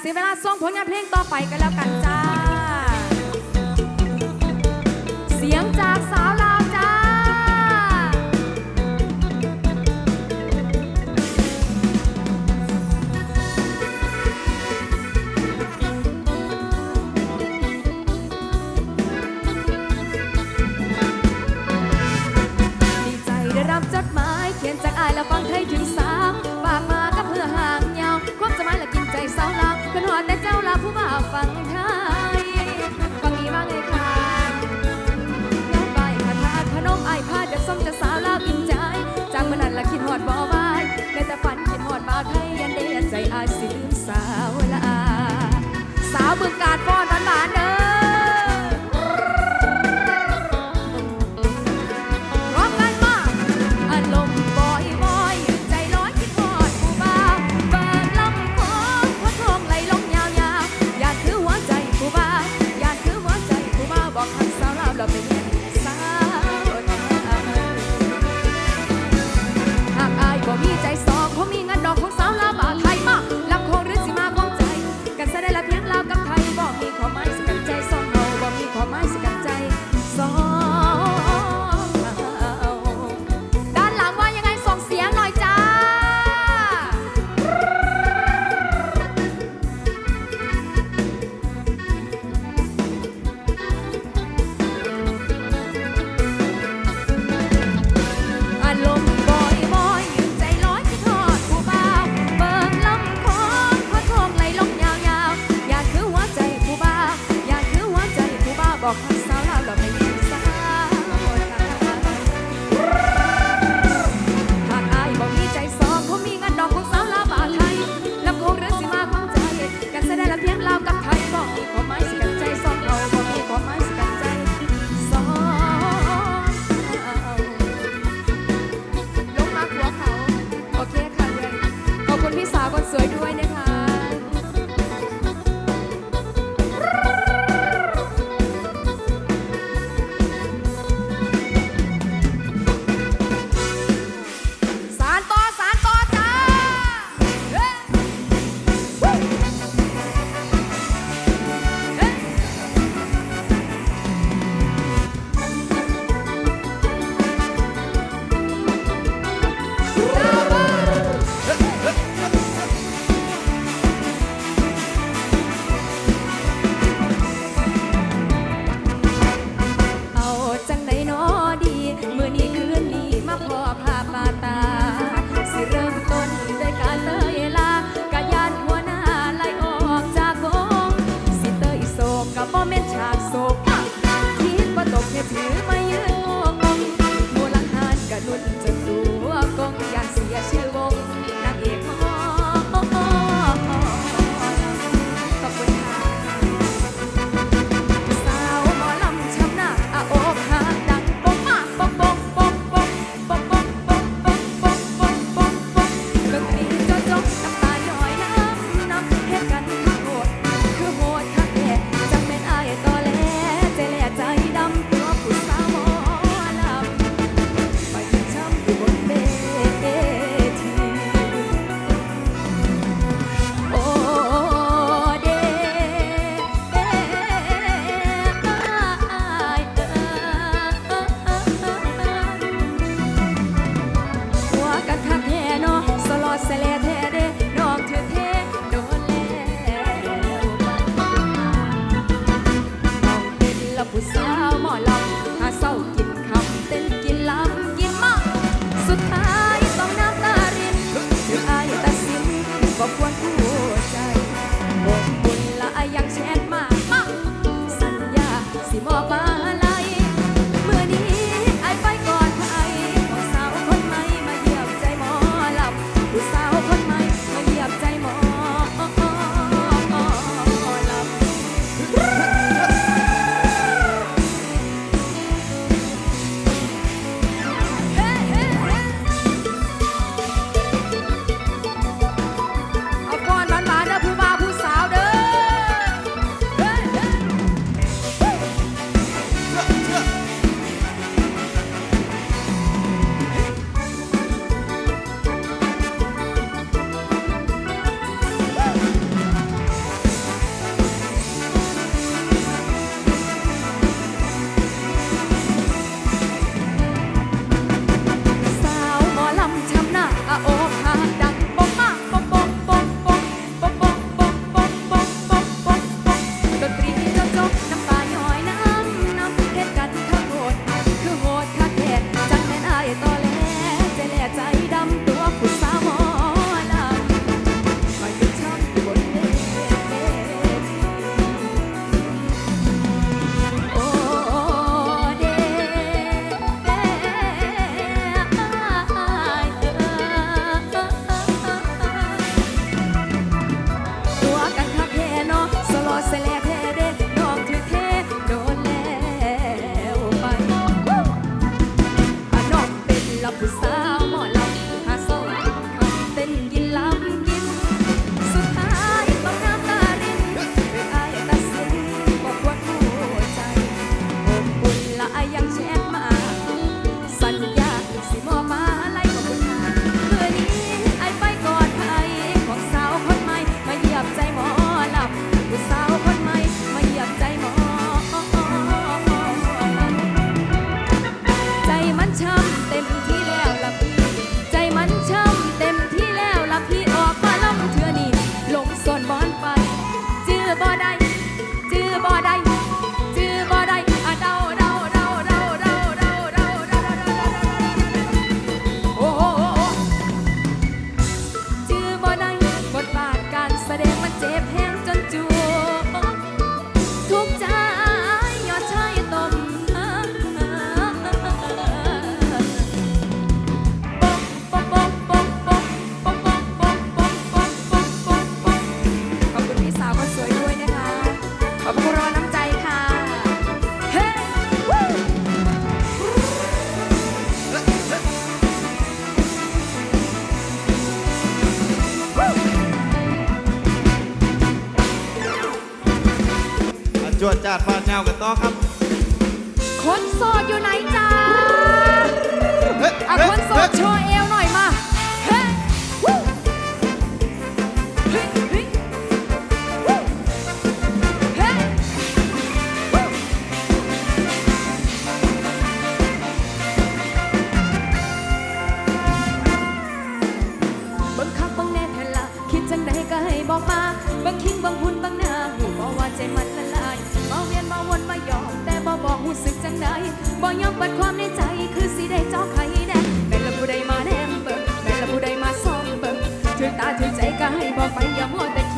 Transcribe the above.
เสียเวลาส่งผลงานเพลงต่อไปกันแล้วกันจ้า จะถือมายืนาติบ้านเจ้กันต่อครับ คนโสดอยู่ไหนจ้าอะคนโสดโชว์เอวหน่อยมาบิ่งคิงแน่แท้ละคิดจังใดก็ให้บอกมาบิ่งคิงบิ่งหุ่นบิ่งหน้าหูบอกว่าใจมันละลา หูสึกจังใดบ่ยอมเปิดความในใจคือสิได้จ้อไข่แน่แม่ละผู้ใดมาแนมเบิ่งแม่ละผู้ใดมาซ้อมเบิ่งถือตาถือใจก็ให้บ่ไปอย่ามัวแต่คิ